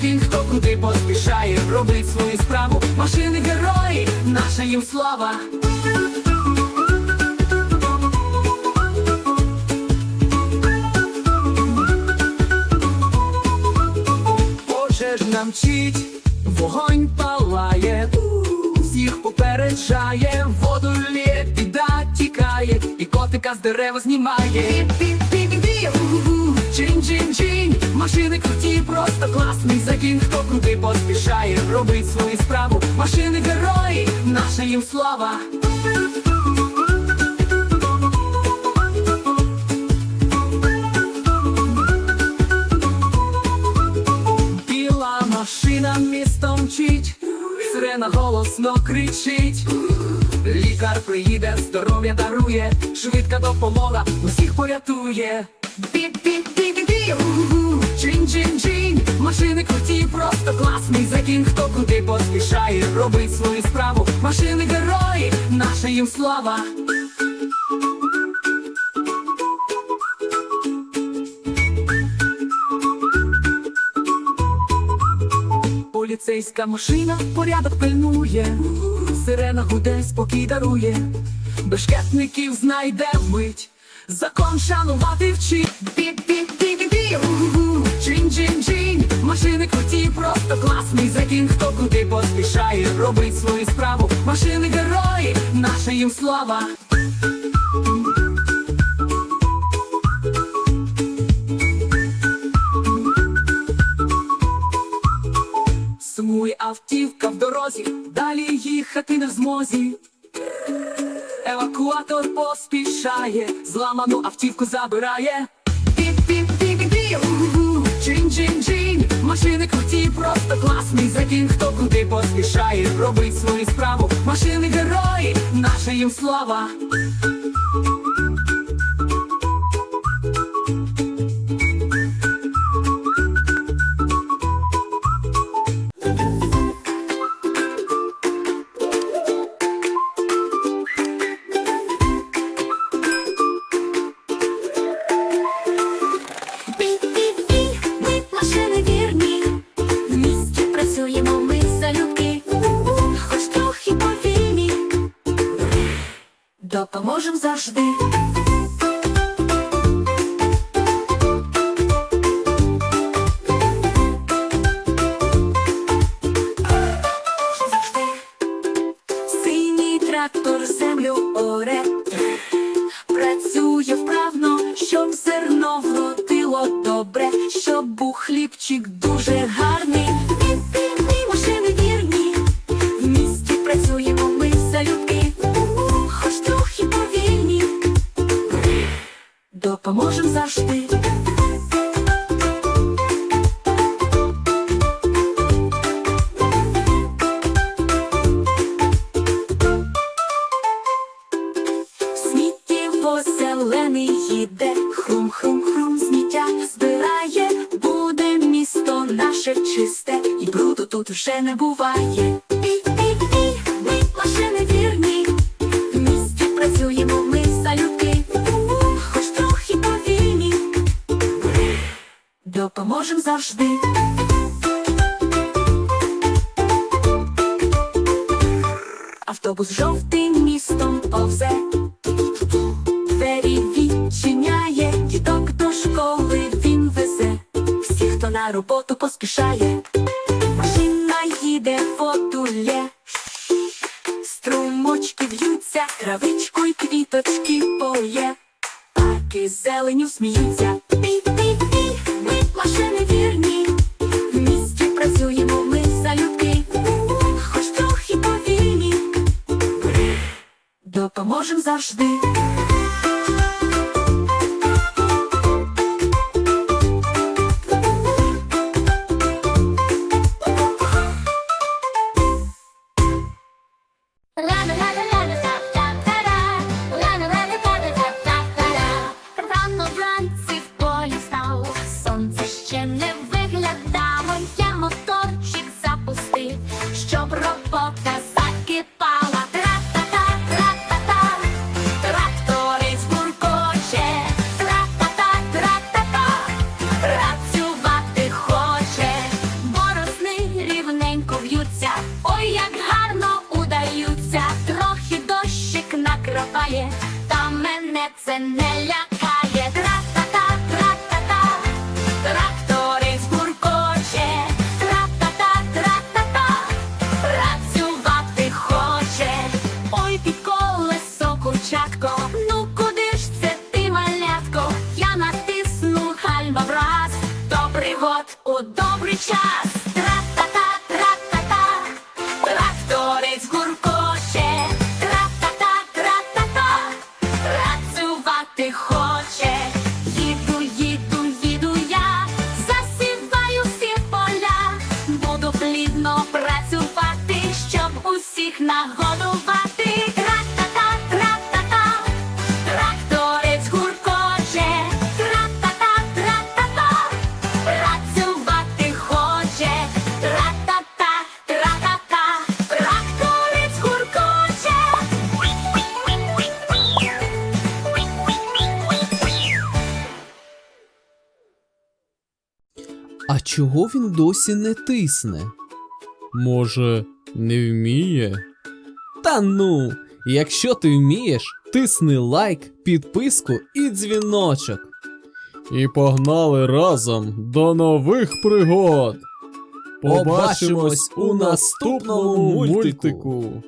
кінь, хто куди поспішає, робить свою справу. Машини герої, наша їм слава. Пожежна мчить, вогонь палає, всіх попереджає, воду лє, біда тікає, і котика з дерева знімає. Чин-чин-чин, машини круті, просто класний загін, хто куди поспішає, робить свою справу. Машини герої, наша їм слава. Біла машина містом мчить, сирена голосно кричить. Лікар приїде, здоров'я дарує, швидка допомога усіх порятує. Чин-чин-чин, машини круті, просто класний закін, хто куди поспішає, робить свою справу. Машини герої, наша їм слава. Поліцейська машина порядок пильнує, сирена гуде, спокій дарує, бешкетників знайде вмить, закон шанувати вчить. Пі-пі-пі-пі-пі, у-у, чин-чин-чин, машини круті, просто класний закін, хто куди поспішає, робить свою справу. Машини герої, наша їм слава. Сумує автівка в дорозі, далі їхати не в змозі. Евакуатор поспішає, зламану автівку забирає. Пі-пі-пі-пі-пі, чин-чин-чин, машини круті, просто класний закін, хто куди поспішає, робить свою справу. Машини герої, наша їм слава. Допоможем завжди. Синій трактор землю оре, працює вправно, щоб зерно вродило добре, щоб був хлібчик дуже завжди. Сміттєво зелений їде, хрум-хрум-хрум сміття збирає, буде місто наше чисте, і бруду тут вже не буває. Допоможем завжди. Автобус жовтим містом повзе, двері відчиняє, діток до школи він везе, всіх, хто на роботу поспішає, машина їде водулє, струмочки в'ються, травичку й квіточки поє, парки зеленю сміються. Допоможем завжди. Рано вранці в мене це не лякає, Тра-та-та, тра-та-та, трактори з буркоче, Тра-та-та, тра-та-та, працювати хоче, ой під колесо курчатко, ну куди ж це ти малятко? Я натисну гальма враз, до пригод у добрий час. А чого він досі не тисне? Може, не вміє? Та ну, якщо ти вмієш, тисни лайк, підписку і дзвіночок. І погнали разом до нових пригод. Побачимось у наступному мультику.